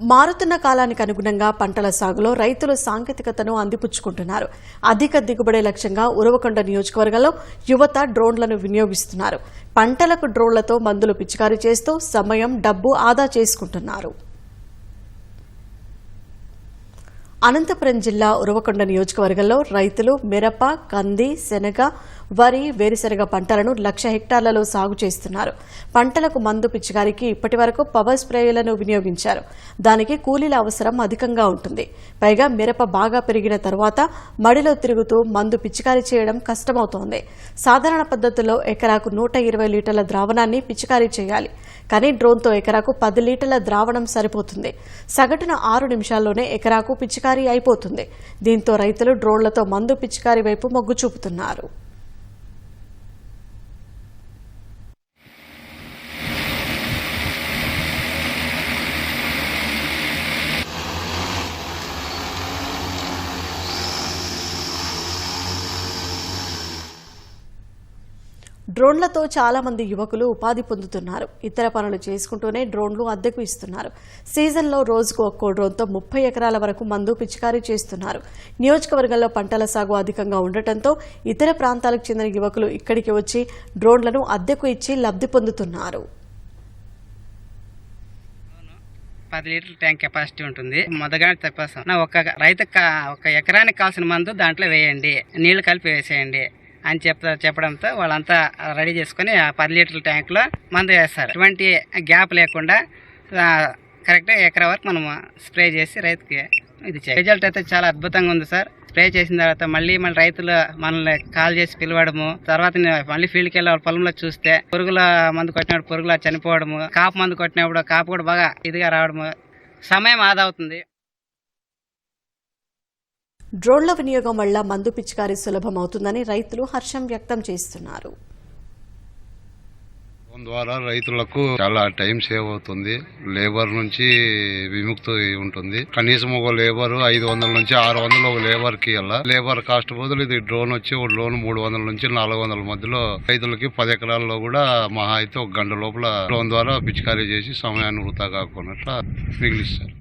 మారుతున్న కాలానికి అనుగుణంగా పంటల సాగులో రైతులు సాంకేతికతను అందిపుచ్చుకుంటున్నారు. అధిక దిగుబడి లక్ష్యంగా ఉరవకొండ నియోజకవర్గంలో యువత డ్రోన్లను వినియోగిస్తున్నారు. పంటలకు డ్రోన్లతో మందులు పిచికారీ చేస్తూ సమయం డబ్బు ఆదా చేసుకుంటున్నారు. అనంతపురం జిల్లా ఉరవకొండ నియోజకవర్గంలో రైతులు మిరప కంది శనగ వరి వేరుశెనగ పంటలను లక్ష హెక్టార్లలో సాగు చేస్తున్నారు. పంటలకు మందు పిచికారికి ఇప్పటి వరకు పవర్ స్ప్రేలను వినియోగించారు. దానికి కూలీల అవసరం అధికంగా ఉంటుంది. పైగా మిరప బాగా పెరిగిన తర్వాత మడిలో తిరుగుతూ మందు పిచికారీ చేయడం కష్టమవుతోంది. సాధారణ పద్ధతిలో ఎకరాకు నూట ఇరవై లీటర్ల ద్రావణాన్ని పిచికారీ చేయాలి. కానీ డ్రోన్తో ఎకరాకు పది లీటర్ల ద్రావణం సరిపోతుంది. సగటున ఆరు నిమిషాల్లోనే ఎకరాకు పిచికారీ అయిపోతుంది. దీంతో రైతులు డ్రోన్లతో మందు పిచికారీ వైపు మొగ్గు చూపుతున్నారు. డ్రోన్లతో చాలా మంది యువకులు ఉపాధి పొందుతున్నారు. ఇతర పనులు చేసుకుంటూనే డ్రోన్లు అద్దెకు ఇస్తున్నారు. సీజన్లో రోజుకు ఒక్కో డ్రోన్తో ముప్పై ఎకరాల వరకు మందు పిచికారీ చేస్తున్నారు. నియోజకవర్గంలో పంటల సాగు అధికంగా ఉండటంతో ఇతర ప్రాంతాలకు చెందిన యువకులు ఇక్కడికి వచ్చి డ్రోన్లను అద్దెకు ఇచ్చి లబ్ధి పొందుతున్నారు. పది లీటర్ ట్యాంక్ కెపాసిటీ ఉంటుంది. మొదగానే తెప్పేస్తాం. ఒక రైతు ఒక ఎకరానికి కావాల్సిన మందు దాంట్లో వేయండి. నీళ్ళు కలిపి వేసేయండి. అని చెప్తా చెప్పడంతో వాళ్ళంతా రెడీ చేసుకొని ఆ పది లీటర్ల ట్యాంక్లో మందు వేస్తారు. ఎటువంటి గ్యాప్ లేకుండా కరెక్ట్గా ఎకరా వరకు మనం స్ప్రే చేసి రైతుకి ఇది చేయాలి. రిజల్ట్ అయితే చాలా అద్భుతంగా ఉంది సార్. స్ప్రే చేసిన తర్వాత మళ్ళీ మళ్ళీ రైతులు మనల్ని కాల్ చేసి పిలవడము తర్వాత మళ్ళీ ఫీల్డ్కి వెళ్ళి వాళ్ళ పొలంలో చూస్తే పురుగుల మందు కొట్టినప్పుడు పురుగుల చనిపోవడము కాపు మందు కొట్టినప్పుడు కాపు కూడా బాగా ఇదిగా రావడము సమయం ఆదా అవుతుంది. డ్రోన్ల వినియోగం వల్ల మందు పిచికారీ సులభమవుతుందని రైతులు హర్షం వ్యక్తం చేస్తున్నారు. ఫోన్ ద్వారా రైతులకు చాలా టైం సేవ్ అవుతుంది. లేబర్ నుంచి విముక్తి ఉంటుంది. కనీసం ఒక లేబర్ ఐదు వందల నుంచి ఆరు వందలు ఒక లేబర్కి లేబర్ కాస్ట్ బదులు ఇది డ్రోన్ వచ్చి ఒక డ్రోన్ మూడు వందల నుంచి నాలుగు వందల మధ్యలో రైతులకి పది ఎకరాల్లో కూడా మహా అయితే ఒక గంట లోపల డ్రోన్ ద్వారా పిచికారీ చేసి సమయాన్ని వృధా కాకున్నట్ల మిగిలిస్తారు.